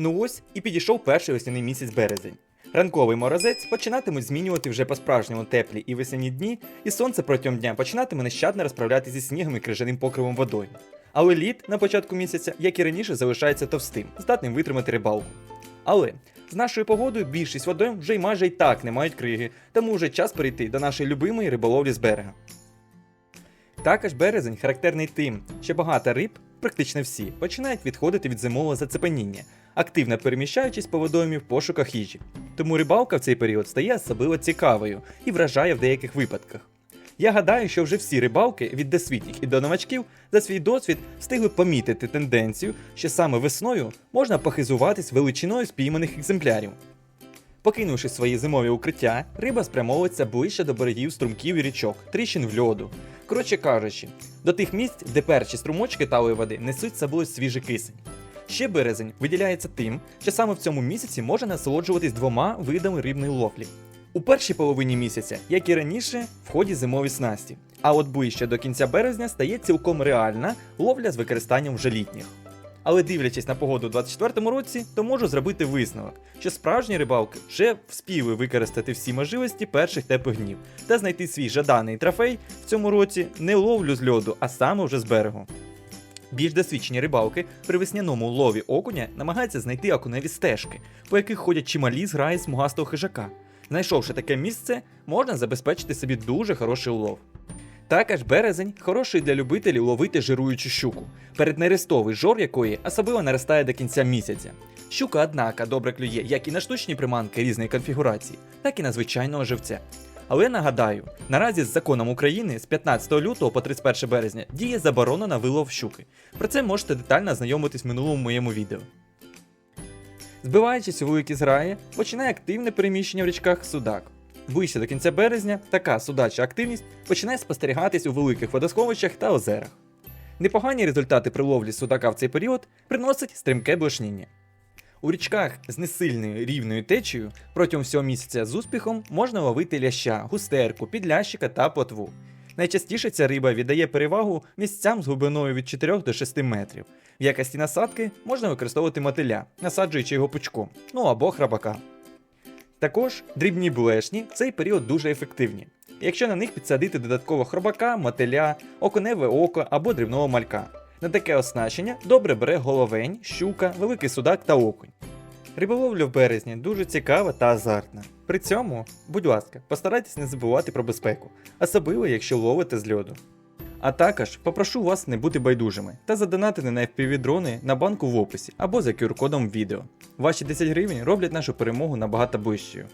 Ну ось і підійшов перший весняний місяць березень. Ранковий морозець починатимуть змінювати вже по-справжньому теплі і весняні дні, і сонце протягом дня починатиме нещадно розправляти зі снігом і крижаним покривом водою. Але лід на початку місяця, як і раніше, залишається товстим, здатним витримати рибалку. Але з нашою погодою більшість водойм вже й майже й так не мають криги, тому вже час перейти до нашої любимої риболовлі з берега. Також березень характерний тим, що багато риб, практично всі, починають відходити від зимового зацепеніння, активно переміщаючись по водоймі в пошуках їжі. Тому рибалка в цей період стає особливо цікавою і вражає в деяких випадках. Я гадаю, що вже всі рибалки від досвітніх і до новачків за свій досвід встигли помітити тенденцію, що саме весною можна похизуватись величиною спійманих екземплярів. Покинувши свої зимові укриття, риба спрямовується ближче до берегів струмків і річок, тріщин в льоду. Коротше кажучи, до тих місць, де перші струмочки талої води несуть з собою свіжий кисень. Ще березень виділяється тим, що саме в цьому місяці можна насолоджуватись двома видами рибної ловлі. У першій половині місяця, як і раніше, в ході зимові снасті. А от ближче до кінця березня стає цілком реальна ловля з використанням вже літніх. Але дивлячись на погоду у 24-му році, то можу зробити висновок, що справжні рибалки вже вспіли використати всі можливості перших теплих днів та знайти свій жаданий трофей в цьому році не ловлю з льоду, а саме вже з берегу. Більш досвідчені рибалки при весняному лові окуня намагаються знайти окуневі стежки, по яких ходять чималі зграї смугастого хижака. Знайшовши таке місце, можна забезпечити собі дуже хороший улов. Також березень хороший для любителів ловити жируючу щуку, переднерестовий жор якої особливо наростає до кінця місяця. Щука, однака, добре клює як і на штучні приманки різної конфігурації, так і на звичайного живця. Але нагадаю, наразі з законом України з 15 лютого по 31 березня діє заборона на вилов щуки. Про це можете детально ознайомитись в минулому моєму відео. Збиваючись у великі зграї, починає активне переміщення в річках судак. Ближче до кінця березня така судача активність починає спостерігатись у великих водосховищах та озерах. Непогані результати при ловлі судака в цей період приносить стрімке блошніння. У річках з несильною рівною течією протягом всього місяця з успіхом можна ловити ляща, густерку, підлящика та плотву. Найчастіше ця риба віддає перевагу місцям з глибиною від 4 до 6 метрів. В якості насадки можна використовувати мотиля, насаджуючи його пучком, ну або храбака. Також дрібні блешні в цей період дуже ефективні, якщо на них підсадити додатково хробака, мотиля, окуневе око або дрібного малька. На таке оснащення добре бере головень, щука, великий судак та окунь. Риболовля в березні дуже цікава та азартна. При цьому, будь ласка, постарайтесь не забувати про безпеку, особливо якщо ловите з льоду. А також попрошу вас не бути байдужими та задонатити на FPV-дрони на банку в описі або за QR-кодом відео. Ваші 10 гривень роблять нашу перемогу набагато ближчою.